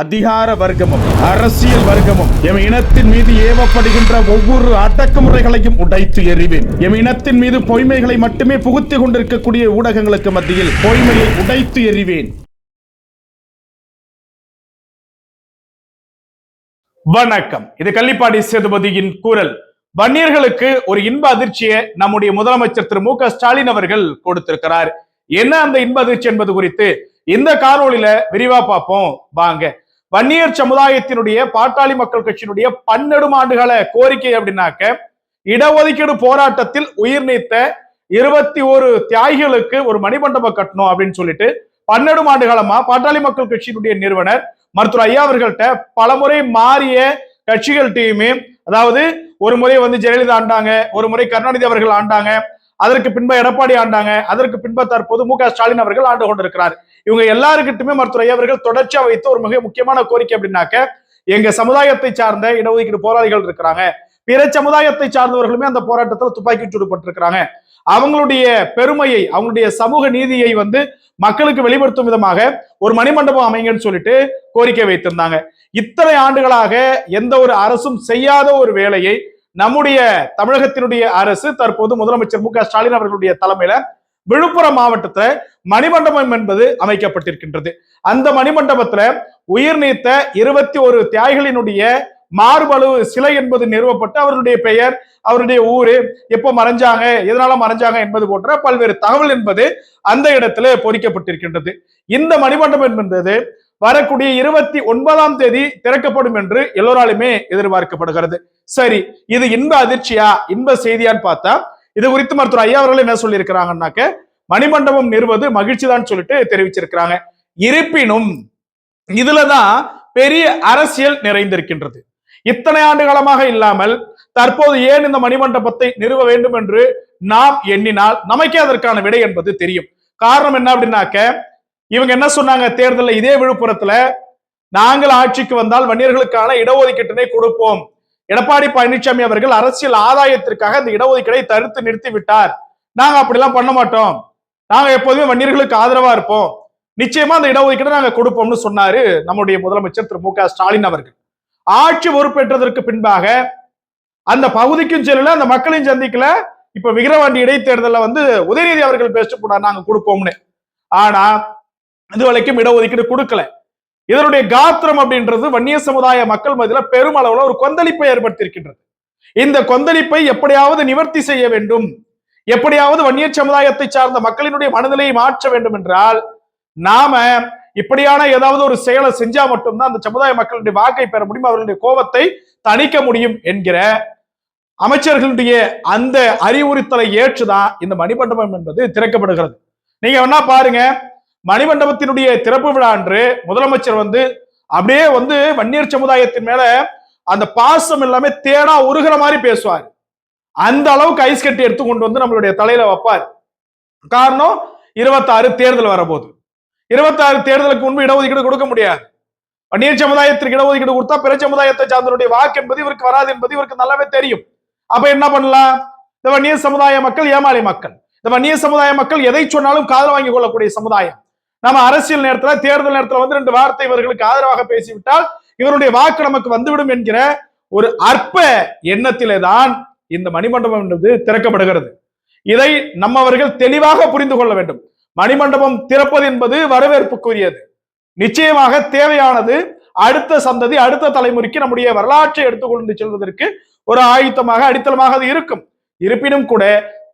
அதிகார வர்க்கமும் அரசியல் வர்க்கமும் எம் இனத்தின் மீது ஏவப்படுகின்ற ஒவ்வொரு அடக்குமுறைகளையும் உடைத்து எறிவேன். எம் இனத்தின் மீது பொய்மைகளை மட்டுமே புகுத்திக் கொண்டிருக்கக்கூடிய ஊடகங்களுக்கு மத்தியில் பொய்மையை உடைத்து எறிவேன். வணக்கம். இது கள்ளிப்பாடி சேதுபதியின் குரல். வன்னியர்களுக்கு ஒரு இன்ப அதிர்ச்சியை நம்முடைய முதலமைச்சர் திரு மு க ஸ்டாலின் அவர்கள் கொடுத்திருக்கிறார். என்ன அந்த இன்ப அதிர்ச்சி என்பது குறித்து இந்த காணொளியில விரிவா பார்ப்போம். வாங்க. வன்னியர் சமுதாயத்தினுடைய பாட்டாளி மக்கள் கட்சியினுடைய பன்னெடும் ஆண்டுகால கோரிக்கை அப்படின்னாக்க இடஒதுக்கீடு போராட்டத்தில் உயிர் நீத்த இருபத்தி ஒரு தியாகிகளுக்கு ஒரு மணிமண்டபம் கட்டணும் அப்படின்னு சொல்லிட்டு பன்னெடும் ஆண்டு காலமா பாட்டாளி மக்கள் கட்சியினுடைய நிறுவனர் மருத்துவர் ஐயா அவர்கள்ட்ட பலமுறை மாறிய கட்சிகள்கிட்டயுமே அதாவது ஒரு முறை வந்து ஜெயலலிதா ஆண்டாங்க ஒரு முறை கருணாநிதி அவர்கள் ஆண்டாங்க அதற்கு பின்பு எடப்பாடி ஆண்டாங்க அதற்கு பின்பு தற்போது மு க ஸ்டாலின் அவர்கள் ஆண்டு கொண்டிருக்கிறார். இவங்க எல்லாருக்கிட்டுமே மருத்துவர் ஐயா அவர்கள் தொடர்ச்சியா வைத்த ஒரு மிக முக்கியமான கோரிக்கை அப்படின்னாக்க எங்க சமுதாயத்தை சார்ந்த இடஒதுக்கீடு போராளிகள் இருக்கிறாங்க. பிற சமுதாயத்தை சார்ந்தவர்களுமே அந்த போராட்டத்தில் துப்பாக்கி சூடுபட்டிருக்கிறாங்க அவங்களுடைய பெருமையை அவங்களுடைய சமூக நீதியை வந்து மக்களுக்கு வெளிப்படுத்தும் விதமாக ஒரு மணிமண்டபம் அமைங்கன்னு சொல்லிட்டு கோரிக்கை வைத்திருந்தாங்க. இத்தனை ஆண்டுகளாக எந்த ஒரு அரசும் செய்யாத ஒரு வேலையை நம்முடைய தமிழகத்தினுடைய அரசு தற்போது முதலமைச்சர் மு க ஸ்டாலின் அவர்களுடைய தலைமையில விழுப்புரம் மாவட்டத்துல மணிமண்டபம் என்பது அமைக்கப்பட்டிருக்கின்றது. அந்த மணிமண்டபத்துல உயிர் நீத்த இருபத்தி ஒரு தியாகிகளினுடைய மார்பளு சிலை என்பது நிறுவப்பட்டு அவருடைய பெயர் அவருடைய ஊரு எப்போ மறைஞ்சாங்க எதனால மறைஞ்சாங்க என்பது போன்ற பல்வேறு தகவல் என்பது அந்த இடத்துல பொறிக்கப்பட்டிருக்கின்றது. இந்த மணிமண்டபம் என்பது வரக்கூடிய இருபத்தி ஒன்பதாம் தேதி திறக்கப்படும் என்று எல்லோராலுமே எதிர்பார்க்கப்படுகிறது. சரி இது இன்ப அதிர்ச்சியா இன்ப செய்தியான்னு பார்த்தா இது குறித்து மருத்துவர் ஐயா அவர்கள் என்ன சொல்லியிருக்கிறாங்கன்னாக்க மணிமண்டபம் நிறுவது மகிழ்ச்சி தான் சொல்லிட்டு தெரிவிச்சிருக்கிறாங்க. இருப்பினும் இதுலதான் பெரிய அரசியல் நிறைந்திருக்கின்றது. இத்தனை ஆண்டு காலமாக இல்லாமல் தற்போது ஏன் இந்த மணிமண்டபத்தை நிறுவ வேண்டும் என்று நாம் எண்ணினால் நமக்கே அதற்கான விடை என்பது தெரியும். காரணம் என்ன அப்படின்னாக்க இவங்க என்ன சொன்னாங்க தேர்தலில் இதே விழுப்புரத்துல நாங்கள் ஆட்சிக்கு வந்தால் வன்னியர்களுக்கான இடஒதுக்கீட்டினை கொடுப்போம். எடப்பாடி பழனிசாமி அவர்கள் அரசியல் ஆதாயத்திற்காக இந்த இடஒதுக்கீடை தடுத்து நிறுத்தி விட்டார். நாங்க அப்படிலாம் பண்ண மாட்டோம். நாங்க எப்போதுமே வன்னியர்களுக்கு ஆதரவா இருப்போம். நிச்சயமா அந்த இடஒதுக்கீடு நாங்க கொடுப்போம்னு சொன்னாரு நம்முடைய முதலமைச்சர் திரு மு க ஸ்டாலின் அவர்கள். ஆட்சி பொறுப்பேற்றதற்கு பின்பாக அந்த பகுதிக்கும் செல்லல அந்த மக்களையும் சந்திக்கல. இப்ப விக்கிரவாண்டி இடைத்தேர்தலில் வந்து உதயநிதி அவர்கள் பேசிட்டு போனார் நாங்க கொடுப்போம்னு. ஆனா இது வரைக்கும் இடஒதுக்கீடு கொடுக்கல. இதனுடைய காத்திரம் அப்படின்றது வன்னிய சமுதாய மக்கள் மத்தியில பெருமளவுல ஒரு கொந்தளிப்பை ஏற்படுத்தியிருக்கின்றது. இந்த கொந்தளிப்பை எப்படியாவது நிவர்த்தி செய்ய வேண்டும். எப்படியாவது வன்னிய சமுதாயத்தை சார்ந்த மக்களினுடைய மனநிலையை மாற்ற வேண்டும் என்றால் நாம இப்படியான ஏதாவது ஒரு செயலை செஞ்சா மட்டும்தான் அந்த சமுதாய மக்களுடைய வாக்கை பெற முடியும் அவர்களுடைய கோபத்தை தணிக்க முடியும் என்கிற அமைச்சர்களுடைய அந்த அறிவுறுத்தலை ஏற்றுதான் இந்த மணிமண்டபம் என்பது திறக்கப்படுகிறது. நீங்க வேணா பாருங்க மணிமண்டபத்தினுடைய திறப்பு விழா அன்று முதலமைச்சர் வந்து அப்படியே வந்து வன்னியர் சமுதாயத்தின் மேல அந்த பாசம் எல்லாமே தேடா உருகிற மாதிரி பேசுவார். அந்த அளவுக்கு ஐஸ் கட்டி எடுத்து கொண்டு வந்து நம்மளுடைய தலையில வைப்பார். காரணம் இருபத்தாறு தேர்தல் வரபோது இருபத்தாறு தேர்தலுக்கு முன்பு இடஒதுக்கீடு கொடுக்க முடியாது. வன்னியர் சமுதாயத்திற்கு இடஒதுக்கீடு கொடுத்தா பிற சமுதாயத்தை சார்ந்தனுடைய வாக்கு என்பது இவருக்கு வராது என்பது இவருக்கு நல்லாவே தெரியும். அப்ப என்ன பண்ணலாம்? இந்த வன்னியர் சமுதாய மக்கள் ஏமாளி மக்கள். இந்த வன்னியர் சமுதாய மக்கள் எதை சொன்னாலும் காதல் வாங்கி கொள்ளக்கூடிய சமுதாயம். நம்ம அரசியல் நேரத்துல தேர்தல் நேரத்துல வந்து ரெண்டு வார்த்தை இவர்களுக்கு ஆதரவாக பேசிவிட்டால் இவருடைய வாக்கு நமக்கு வந்துவிடும் என்கிற ஒரு அற்ப எண்ணத்திலே தான் இந்த மணிமண்டபம் என்பது திறக்கப்படுகிறது. இதை நம்மவர்கள் தெளிவாக புரிந்து கொள்ள வேண்டும். மணிமண்டபம் திறப்பது என்பது வரவேற்புக்குரியது. நிச்சயமாக தேவையானது அடுத்த சந்ததி அடுத்த தலைமுறைக்கு நம்முடைய வரலாற்றை எடுத்துக்கொண்டு செல்வதற்கு ஒரு ஆயுத்தமாக அடித்தளமாக அது இருக்கும். இருப்பினும் கூட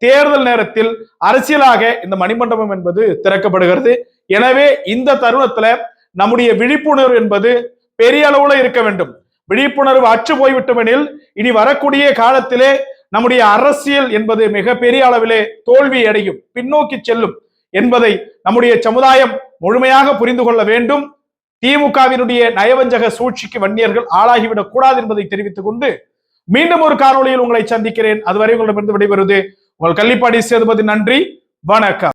தேர்தல் நேரத்தில் அரசியலாக இந்த மணிமண்டபம் என்பது திறக்கப்படுகிறது. எனவே இந்த தருணத்துல நம்முடைய விழிப்புணர்வு என்பது பெரிய அளவுல இருக்க வேண்டும். விழிப்புணர்வு அற்று போய்விட்டமெனில் இனி வரக்கூடிய காலத்திலே நம்முடைய அரசியல் என்பது மிக பெரிய அளவிலே தோல்வி அடையும். பின்னோக்கி செல்லும் என்பதை நம்முடைய சமுதாயம் முழுமையாக புரிந்து கொள்ள வேண்டும். திமுகவினுடைய நயவஞ்சக சூழ்ச்சிக்கு வன்னியர்கள் ஆளாகிவிடக் கூடாது என்பதை தெரிவித்துக் கொண்டு மீண்டும் ஒரு காணொலியில் உங்களை சந்திக்கிறேன். அதுவரை உங்களிடமிருந்து விடைபெறுவது உங்கள் கள்ளிப்பாடி சேதுபதி. நன்றி. வணக்கம்.